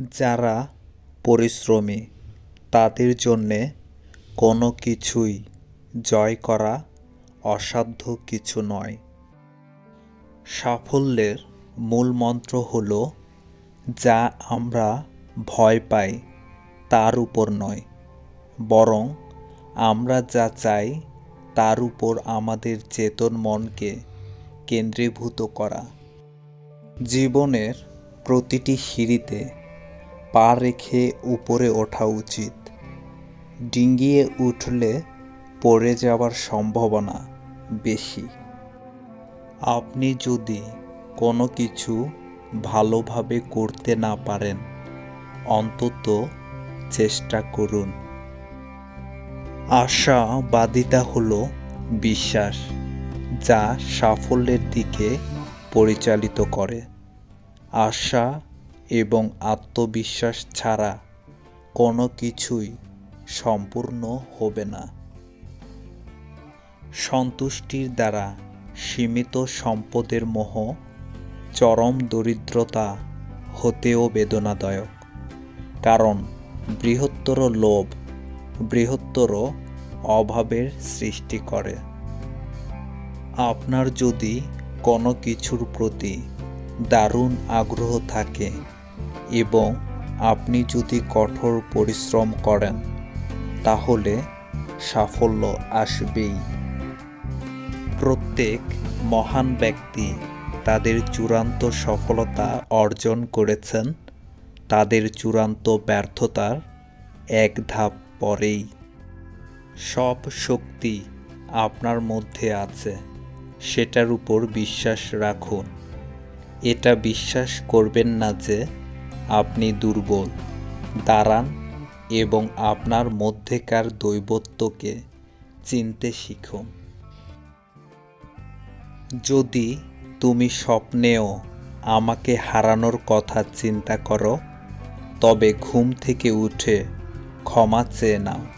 যারা পরিশ্রমী, তাদের জন্যে কোনো কিছুই জয় করা অসাধ্য কিছু নয়। সাফল্যের মূল মন্ত্র হল, যা আমরা ভয় পাই, তার উপর নয়। বরং আমরা যা চাই, তার উপর আমাদের চেতন মনকে কেন্দ্রীভূত করা। জীবনের প্রতিটি সিঁড়িতে পা রেখে উপরে ওঠা উচিত। ডিঙ্গিয়ে উঠলে পড়ে যাওয়ার সম্ভাবনা বেশি। আপনি যদি কোনো কিছু ভালোভাবে করতে না পারেন, অন্তত চেষ্টা করুন। আশাবাদিতা হল বিশ্বাস, যা সাফল্যের দিকে পরিচালিত করে। আশা এবং আত্মবিশ্বাস ছাড়া কোনো কিছুই সম্পূর্ণ হবে না। সন্তুষ্টির দ্বারা সীমিত সম্পদের মোহ, চরম দরিদ্রতা হতেও বেদনাদায়ক। কারণ বৃহত্তর লোভ বৃহত্তর অভাবের সৃষ্টি করে। আপনার যদি কোনো কিছুর প্রতি দারুণ আগ্রহ থাকে এবং আপনি যদি কঠোর পরিশ্রম করেন, তাহলে সাফল্য আসবেই। প্রত্যেক মহান ব্যক্তি তাদের চূড়ান্ত সফলতা অর্জন করেছেন, তাদের চূড়ান্ত ব্যর্থতার এক ধাপ পরেই। সব শক্তি আপনার মধ্যে আছে, সেটার উপর বিশ্বাস রাখুন। এটা বিশ্বাস করবেন না যে আপনি দুর্বল দাঁড়ান এবং আপনার মধ্যেকার দৈবত্বকে চিনতে শিখুন। যদি তুমি স্বপ্নেও আমাকে হারানোর কথা চিন্তা করো, তবে ঘুম থেকে উঠে ক্ষমা চেয়ে নাও।